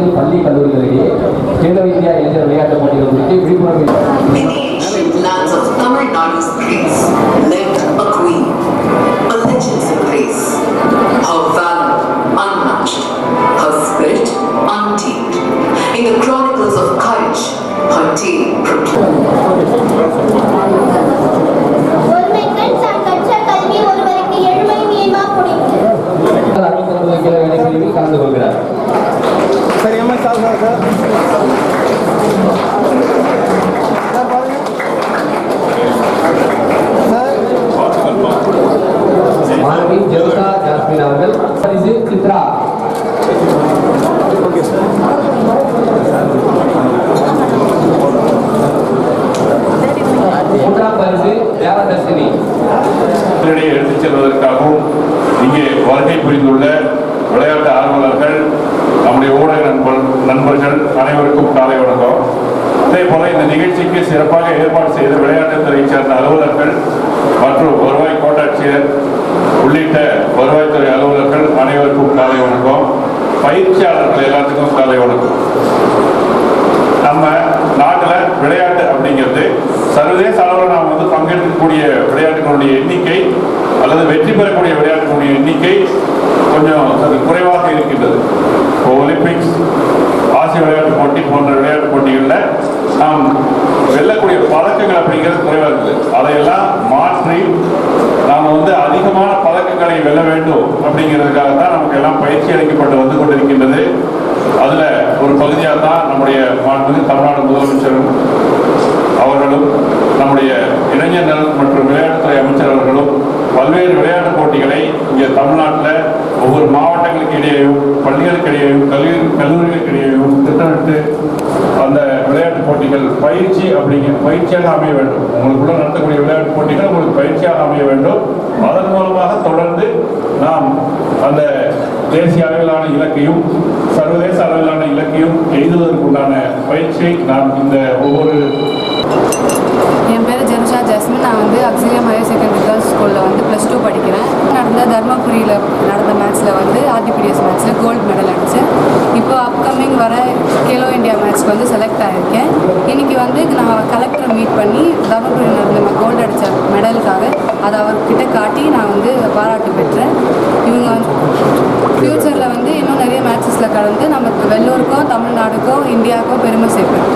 மாவட்டத்தில் பள்ளி கல்லூரிகளிடையே கேலோ இந்தியா இளைஞர் விளையாட்டுப் போட்டிகள் குறித்து விழிப்புணர்வு In the ancient lands of Tamil Nadu's grace lived a queen, a legend's grace. Her valor unmatched, her spirit untamed. In the chronicles of courage, her tale proclaimed. ஒருமை கண் தான் கற்ற கல்வி ஒருவருக்கு எழுமை நியமா புரிந்து அறுபத்தி கிலோ எடை பிரிவில் கலந்து கொள்கிறார் மாணவி ஜெருசா ஜாஸ்மின் அவர்கள் பரிசு சித்ரா ஓகே சார் மூன்றாம் பரிசு தேவதர்ஷினி எடுத்துச் செல்வதற்காகவும் இங்கே வருகை புரிந்துள்ள விளையாட்டு ஆர்வலர்கள் நம்முடைய ஊடக நண்பர் நண்பர்கள் அனைவருக்கும் காலை வணக்கம். அதே போல இந்த நிகழ்ச்சிக்கு சிறப்பாக ஏற்பாடு செய்த விளையாட்டுத்துறையை சேர்ந்த அலுவலர்கள் மற்றும் வருவாய் கோட்டாட்சியர் உள்ளிட்ட வருவாய்த்துறை அலுவலர்கள் அனைவருக்கும் காலை வணக்கம். பயிற்சியாளர்கள் எல்லாத்துக்கும் காலை வணக்கம். நம்ம நாட்டில் விளையாட்டு அப்படிங்கிறது சர்வதேச அளவில் நாம் வந்து பங்கேற்கக்கூடிய விளையாட்டுகளுடைய எண்ணிக்கை அல்லது வெற்றி பெறக்கூடிய விளையாட்டுகளுடைய எண்ணிக்கை கொஞ்சம் அது குறைவாக விளையாட்டு போட்டி போன்ற விளையாட்டு போட்டிகளில் நாம் வெல்லக்கூடிய பதக்கங்கள் அப்படிங்கிறது குறைவாக இருக்குது. அதையெல்லாம் மாற்றி நாம் வந்து அதிகமான பதக்கங்களை வெல்ல வேண்டும் அப்படிங்கிறதுக்காக தான் நமக்கு எல்லாம் பயிற்சி அளிக்கப்பட்டு வந்து கொண்டிருக்கின்றது. அதில் ஒரு பகுதியாக தான் நம்முடைய மாண்புமிகு தமிழ்நாடு முதலமைச்சரும் அவர்களும் நம்முடைய இளைஞர் நலன் மற்றும் விளையாட்டுத்துறை அமைச்சர் அவர்களும் பல்வேறு விளையாட்டுப் போட்டிகளை இங்கே தமிழ்நாட்டில் ஒவ்வொரு மாவட்டங்களுக்கு இடையேயும் பள்ளிகளுக்கு இடையேயும் கல்லூரி கல்லூரிகளுக்கு இடையேயும் திட்டமிட்டு அந்த விளையாட்டுப் போட்டிகள் பயிற்சி அப்படிங்கிற பயிற்சியாக அமைய வேண்டும். உங்களுக்குள்ள நடத்தக்கூடிய விளையாட்டு போட்டிகள் உங்களுக்கு பயிற்சியாக அமைய வேண்டும். அதன் மூலமாக தொடர்ந்து நாம் அந்த தேசிய அளவிலான இலக்கையும் சர்வதேச அளவிலான இலக்கையும் எழுதுவதற்குண்டான பயிற்சியை நாம் இந்த ஒவ்வொரு என் பேர் ஜெனுஷா ஜஸ்மின். நான் வந்து அக்ஸிலியம் ஹையர் செகண்டரி ஸ்கூலில் வந்து ப்ளஸ் டூ படிக்கிறேன். நடந்த தர்மபுரியில் நடந்த மேட்ச்சில் வந்து ஆர்டிபிடிஎஸ் மேட்ச்சில் கோல்டு மெடல் அடித்தேன் இப்போ அப்கமிங் வர கேலோ இந்தியா மேட்ச்க்கு வந்து செலக்ட் ஆகியிருக்கேன் இன்னைக்கு வந்து நான் கலெக்டரை மீட் பண்ணி தர்மபுரியில் நடந்த கோல்டு அடித்த மெடலுக்காக அதை அவர்கிட்ட காட்டி நான் வந்து பாராட்டு பெற்றேன். இவங்க வந்து ஃப்யூச்சரில் வந்து இன்னும் நிறைய மேட்சஸில் கலந்து நமக்கு வெள்ளூருக்கும் தமிழ்நாடுக்கும் இந்தியாவுக்கும் பெருமை சேர்ப்பேன்